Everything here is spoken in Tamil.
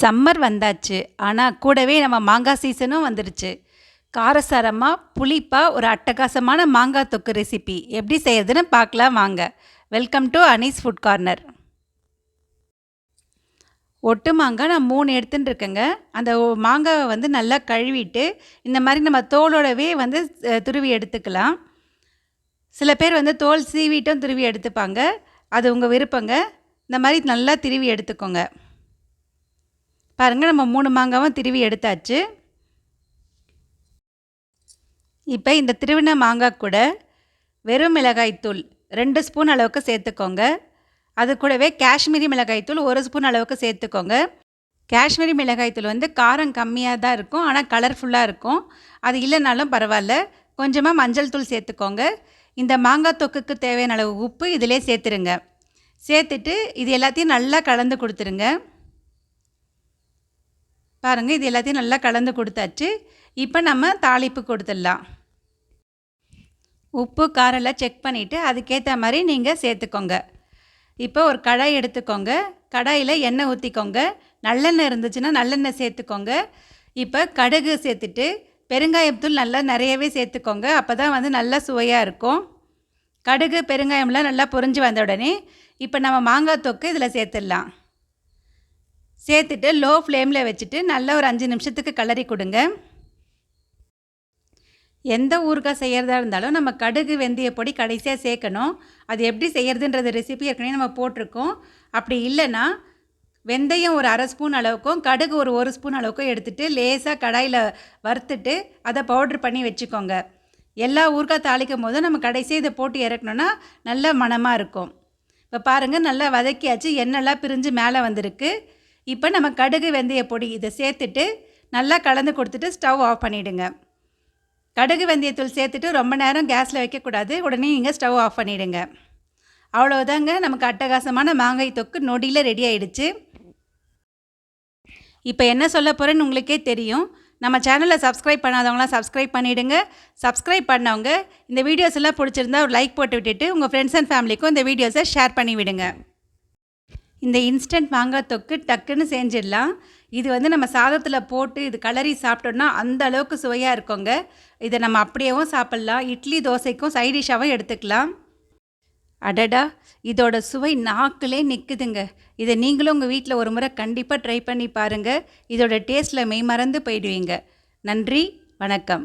சம்மர் வந்தாச்சு. ஆனால் கூடவே நம்ம மாங்காய் சீசனும் வந்துடுச்சு காரசாரமாக புளிப்பாக ஒரு அட்டகாசமான மாங்காய் தொக்கு ரெசிபி எப்படி செய்யறதுன்னு பார்க்கலாம் வாங்க. Welcome to Anees food corner ஒட்டு மாங்காய் நான் மூணு எடுத்துன்னு இருக்கேங்க. அந்த மாங்காவை வந்து நல்லா கழுவிட்டு இந்த மாதிரி நம்ம தோலோடவே வந்து துருவி எடுத்துக்கலாம். சில பேர் வந்து தோல் சீவிட்டும் துருவி எடுத்துப்பாங்க. அது உங்கள் விருப்பங்க. இந்த மாதிரி நல்லா திருவி எடுத்துக்கோங்க. பாருங்கள் நம்ம மூணு மாங்காவும் திருவி எடுத்தாச்சு. இப்போ இந்த திருவின மாங்காய் கூட வெறும் மிளகாய்த்தூள் ரெண்டு ஸ்பூன் அளவுக்கு சேர்த்துக்கோங்க. அது கூடவே காஷ்மீரி மிளகாய்த்தூள் ஒரு ஸ்பூன் அளவுக்கு சேர்த்துக்கோங்க. காஷ்மீரி மிளகாய்த்தூள் வந்து காரம் கம்மியாக தான் இருக்கும் ஆனால் கலர்ஃபுல்லாக இருக்கும். அது இல்லைனாலும் பரவாயில்ல. கொஞ்சமாக மஞ்சள் தூள் சேர்த்துக்கோங்க. இந்த மாங்காய் தொக்குக்கு தேவையான அளவு உப்பு இதிலே சேர்த்துருங்க. சேர்த்துட்டு இது எல்லாத்தையும் நல்லா கலந்து கொடுத்துருங்க. பாருங்கள் இது எல்லாத்தையும் நல்லா கலந்து கொடுத்தாச்சு. இப்போ நம்ம தாளிப்பு கொடுத்துடலாம். உப்பு காரெல்லாம் செக் பண்ணிவிட்டு அதுக்கேற்ற மாதிரி நீங்கள் சேர்த்துக்கோங்க. இப்போ ஒரு கடாய் எடுத்துக்கோங்க. கடாயில் எண்ணெய் ஊற்றிக்கோங்க நல்லெண்ணெய் இருந்துச்சுன்னா நல்லெண்ணெய் சேர்த்துக்கோங்க. இப்போ கடுகு சேர்த்துட்டு பெருங்காயத்தூள் நல்லா நிறையவே சேர்த்துக்கோங்க. அப்போ தான் வந்து நல்லா சுவையாக இருக்கும். கடுகு பெருங்காயம்லாம் நல்லா பொரிஞ்சு வந்த உடனே இப்போ நம்ம மாங்காய் தொக்கு இதில் சேர்த்துடலாம். சேர்த்துட்டு லோ ஃப்ளேமில் வச்சுட்டு நல்லா ஒரு அஞ்சு நிமிஷத்துக்கு கலரி கொடுங்க. எந்த ஊறுகாய் செய்கிறதா இருந்தாலும் நம்ம கடுகு வெந்தய பொடி கடைசியாக சேர்க்கணும். அது எப்படி செய்கிறதுன்றது ரெசிபி ஏற்கனவே நம்ம போட்டிருக்கோம். அப்படி இல்லைன்னா வெந்தயம் ஒரு அரை ஸ்பூன் அளவுக்கும் கடுகு ஒரு ஒரு ஸ்பூன் அளவுக்கும் எடுத்துகிட்டு லேசாக கடாயில் வறுத்துட்டு அதை பவுட்ரு பண்ணி வச்சுக்கோங்க. எல்லா ஊறுகாய் தாளிக்கும் போதும் நம்ம கடைசியாக இதை போட்டு இறக்கணுன்னா நல்ல மணமாக இருக்கும். இப்போ பாருங்கள் நல்லா வதக்கியாச்சு. எண்ணெய்லாம் பிரிஞ்சு மேலே வந்திருக்கு. இப்போ நம்ம கடுகு வெந்தய பொடி இதை சேர்த்துட்டு நல்லா கலந்து கொடுத்துட்டு ஸ்டவ் ஆஃப் பண்ணிவிடுங்க கடுகு வெந்தயத்தூள் சேர்த்துட்டு ரொம்ப நேரம் கேஸில் வைக்கக்கூடாது. உடனே நீங்கள் ஸ்டவ் ஆஃப் பண்ணிவிடுங்க அவ்வளோதாங்க நமக்கு அட்டகாசமான மாங்காய் தொக்கு நொடியில் ரெடி ஆயிடுச்சு. இப்போ என்ன சொல்ல போகிறேன்னு உங்களுக்கே தெரியும். நம்ம சேனலை சப்ஸ்கிரைப் பண்ணாதவங்களாம் சப்ஸ்கிரைப் பண்ணிவிடுங்க சப்ஸ்கிரைப் பண்ணவங்க இந்த வீடியோஸ் எல்லாம் பிடிச்சிருந்தா ஒரு லைக் போட்டு விட்டுட்டு உங்கள் ஃப்ரெண்ட்ஸ் அண்ட் ஃபேமிலிக்கும் இந்த வீடியோஸை ஷேர் பண்ணி விடுங்க இந்த இன்ஸ்டன்ட் மாங்காய் தொக்கு டக்குன்னு செஞ்சிடலாம். இது வந்து நம்ம சாதத்தில் போட்டு இது கலரி சாப்பிட்டோம்னா அந்த அளவுக்கு சுவையாக இருக்குங்க. இதை நம்ம அப்படியேவும் சாப்பிட்லாம். இட்லி தோசைக்கும் சைடிஷாகவும் எடுத்துக்கலாம். அடடா இதோட சுவை நாக்கிலே நிற்குதுங்க இதை நீங்களும் உங்கள் வீட்டில் ஒரு முறை கண்டிப்பாக ட்ரை பண்ணி பாருங்கள் இதோட டேஸ்ட்டில் மெய் மறந்து போயிடுவீங்க. நன்றி வணக்கம்.